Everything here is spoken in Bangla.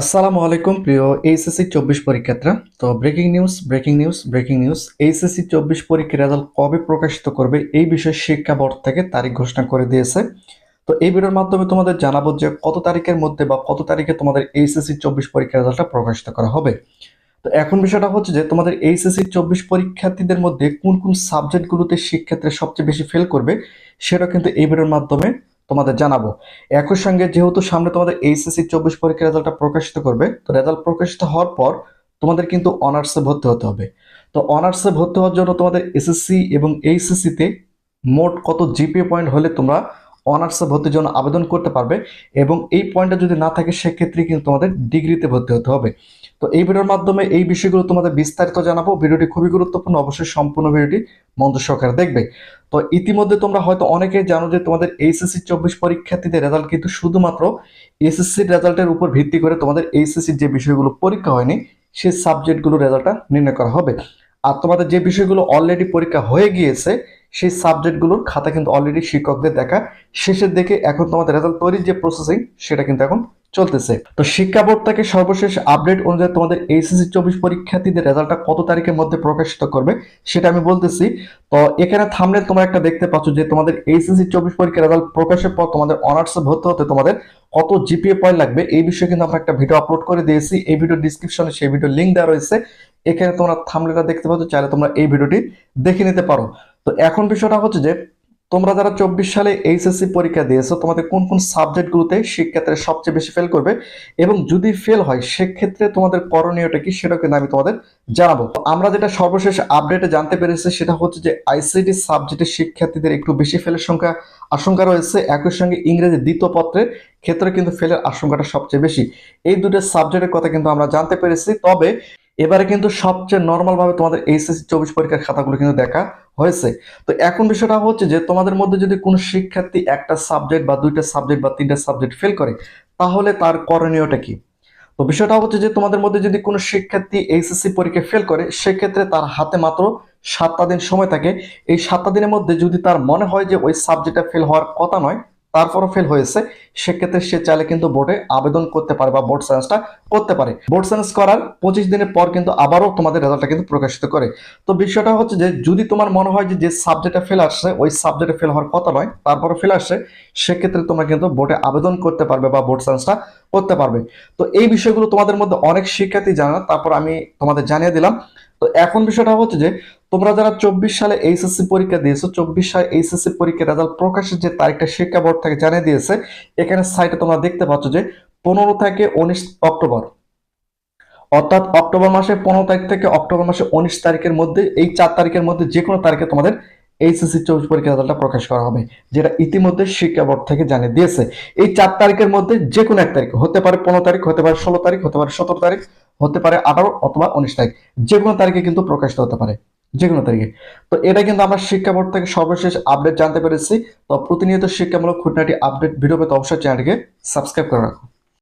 আসসালামু আলাইকুম, প্রিয় এইচএসসি চব্বিশ পরীক্ষার্থীরা। তো breaking news breaking news breaking news HSC চব্বিশ পরীক্ষার রেজাল্ট কবে প্রকাশিত করবে এই বিষয়ে শিক্ষা বোর্ড থেকে তারিখ ঘোষণা করে দিয়েছে। তো এই ভিডিওর মাধ্যমে তোমাদের জানাব যে কত তারিখের মধ্যে বা কত তারিখে তোমাদের এইচএসসি চব্বিশ পরীক্ষার রেজাল্টটা প্রকাশিত করা হবে। তো এখন বিষয়টা হচ্ছে যে তোমাদের এইচএসসি চব্বিশ পরীক্ষার্থীদের মধ্যে কোন কোন সাবজেক্টগুলোতে শিক্ষার্থীরা সবচেয়ে বেশি ফেল করবে, সেটা কিন্তু এই ভিডিওর মাধ্যমে তোমাদের জানাব। একই সঙ্গে যেহেতু সামনে তোমাদের এইচএসসি চব্বিশ পরীক্ষার রেজাল্টটা প্রকাশিত করবে, তো রেজাল্ট প্রকাশিত হওয়ার পর তোমাদের কিন্তু অনার্সে ভর্তি হতে হবে। তো অনার্সে ভর্তি হওয়ার জন্য তোমাদের এসএসসি এবং এইচএসসিতে মোট কত জিপিএ পয়েন্ট হলে তোমরা অনার্সে ভর্তির জন্য আবেদন করতে পারবে এবং এই পয়েন্টটা যদি না থাকে, সেক্ষেত্রে কিন্তু তোমাদের ডিগ্রিতে ভর্তি হতে হবে। তো এই ভিডিওর মাধ্যমে এই বিষয়গুলো তোমাদের বিস্তারিত জানাব। ভিডিওটি খুবই গুরুত্বপূর্ণ। অবশ্যই সম্পূর্ণ ভিডিওটি মন্ত্র সহকারে দেখবে। তো ইতিমধ্যে তোমরা হয়তো অনেকেই জানো যে তোমাদের এইচএসসি চব্বিশ পরীক্ষার্থীদের রেজাল্ট কিন্তু শুধুমাত্র এসএসসির রেজাল্টের উপর ভিত্তি করে তোমাদের এইচএসসির যে বিষয়গুলো পরীক্ষা হয়নি, সেই সাবজেক্টগুলোর রেজাল্টটা নির্ণয় করা হবে। আর তোমাদের যে বিষয়গুলো অলরেডি পরীক্ষা হয়ে গিয়েছে, সেই সাবজেক্টগুলোর খাতা কিন্তু অলরেডি শিক্ষকদের দেখা। শেষের দিকে এখন তোমাদের রেজাল্ট তৈরির যে প্রসেসিং সেটা কিন্তু এখন চলতেছে। তো শিক্ষা বোর্ড থেকে সর্বশেষ আপডেট অনুযায়ী তোমাদের এইচএসসি চব্বিশ পরীক্ষার্থীদের রেজাল্টটা কত তারিখের মধ্যে প্রকাশিত করবে, সেটা আমি বলতেছি। তো এখানে থামলে তোমরা একটা দেখতে পাচ্ছ যে তোমাদের এইচএসসি চব্বিশ পরীক্ষার রেজাল্ট প্রকাশের পর তোমাদের অনার্সে ভর্তি হতে তোমাদের কত জিপিএ পয়েন্ট লাগবে, এই বিষয়ে কিন্তু আমরা একটা ভিডিও আপলোড করে দিয়েছি। এই ভিডিও ডিসক্রিপশনে সেই ভিডিও লিঙ্ক দেওয়া রয়েছে। এখানে তোমরা থামলেটা দেখতে পাচ্ছ, চাইলে তোমরা এই ভিডিওটি দেখে নিতে পারো। তো এখন বিষয়টা হচ্ছে যে তোমরা যারা চব্বিশ সালে এইচএসসি পরীক্ষা দিয়েছ, তোমাদের কোন কোন সাবজেক্টগুলোতে শিক্ষার্থীরা সবচেয়ে বেশি ফেল করবে? এবং যদি ফেল হয়, সেক্ষেত্রে তোমাদের করণীয়টা কি সেটা কিন্তু আমি তোমাদের জানাব। আমরা যেটা সর্বশেষ আপডেটে জানতে পেরেছি, সেটা হচ্ছে যে আইসিটি সাবজেক্টের শিক্ষার্থীদের একটু বেশি ফেলের সংখ্যা, আশঙ্কা রয়েছে। একই সঙ্গে ইংরেজি দ্বিতীয় পত্রের ক্ষেত্রে কিন্তু ফেলের আশঙ্কাটা সবচেয়ে বেশি। এই দুটো সাবজেক্টের কথা কিন্তু আমরা জানতে পেরেছি। তবে এবারে কিন্তু সবচেয়ে নর্মাল ভাবে তোমাদের এইচএসসি চব্বিশ পরীক্ষার খাতাগুলো কিন্তু দেখা হয়েছে। তো এখন বিষয়টা হচ্ছে যে, তোমাদের মধ্যে যদি কোনো শিক্ষার্থী একটা সাবজেক্ট বা দুইটা সাবজেক্ট বা তিনটা সাবজেক্ট ফেল করে, তাহলে তার করণীয়টা কি? তো বিষয়টা হচ্ছে যে, তোমাদের মধ্যে যদি কোনো শিক্ষার্থী এইচএসসি পরীক্ষা ফেল করে, সেক্ষেত্রে তার হাতে মাত্র সাতটা দিন সময় থাকে। এই সাতটা দিনের মধ্যে যদি তার মনে হয় যে ওই সাবজেক্টটা ফেল হওয়ার কথা নয় তারপরও ফেল হয়েছে, সেক্ষেত্রে সে চাইলে কিন্তু বোর্ডে আবেদন করতে পারে বা বোর্ড সায়েন্সটা করতে পারে। বোর্ড সায়েন্স করার পঁচিশ দিনের পর কিন্তু আবারও তোমাদের রেজাল্টটা কিন্তু প্রকাশিত করে। তো বিষয়টা হচ্ছে যে, যদি তোমার মনে হয় যে যে সাবজেক্টে ফেল আসছে, ওই সাবজেক্টে ফেল হওয়ার কথা নয় তারপরে ফেল আসছে, সেক্ষেত্রে তোমরা কিন্তু বোর্ডে আবেদন করতে পারবে বা বোর্ড সায়েন্সটা করতে পারবে। তো এই বিষয়গুলো তোমাদের মধ্যে অনেক শিক্ষার্থী জানা তারপর আমি তোমাদের জানিয়ে দিলাম। তো এখন বিষয়টা হচ্ছে যে তোমরা যারা চব্বিশ সালে এইচএসসি পরীক্ষা দিয়েছ, চব্বিশ সালে এইচএসসি পরীক্ষার রেজাল্ট প্রকাশের যে তারিখটা শিক্ষা বোর্ড থেকে জানিয়ে দিয়েছে। এখানে সাইটে তোমরা দেখতে পাচ্ছ যে পনেরো থেকে উনিশ অক্টোবর। অর্থাৎ অক্টোবর মাসে পনেরো তারিখ থেকে অক্টোবর মাসে উনিশ তারিখের মধ্যে, এই চার তারিখের মধ্যে যে কোনো তারিখে তোমাদের এইচএসসি চব্বিশ পরীক্ষার রেজাল্টটা প্রকাশ করা হবে, যেটা ইতিমধ্যে শিক্ষা বোর্ড থেকে জানিয়ে দিয়েছে। এই চার তারিখের মধ্যে যে কোনো এক তারিখ, হতে পারে পনেরো তারিখ, হতে পারে ষোলো তারিখ, হতে পারে সতেরো তারিখ, হতে পারে আঠারো অথবা উনিশ তারিখ যে কোনো তারিখে কিন্তু প্রকাশিত হতে পারে। যে কোনো তারিখে। তো এটা কিন্তু আমরা শিক্ষা বোর্ড থেকে সর্বশেষ আপডেট জানতে পেরেছি। তো প্রতিনিয়ত শিক্ষামূলক খুঁটিনাটি আপডেট ভিডিও পেতে অবশ্যই চ্যানেলটিকে সাবস্ক্রাইব করে রাখো।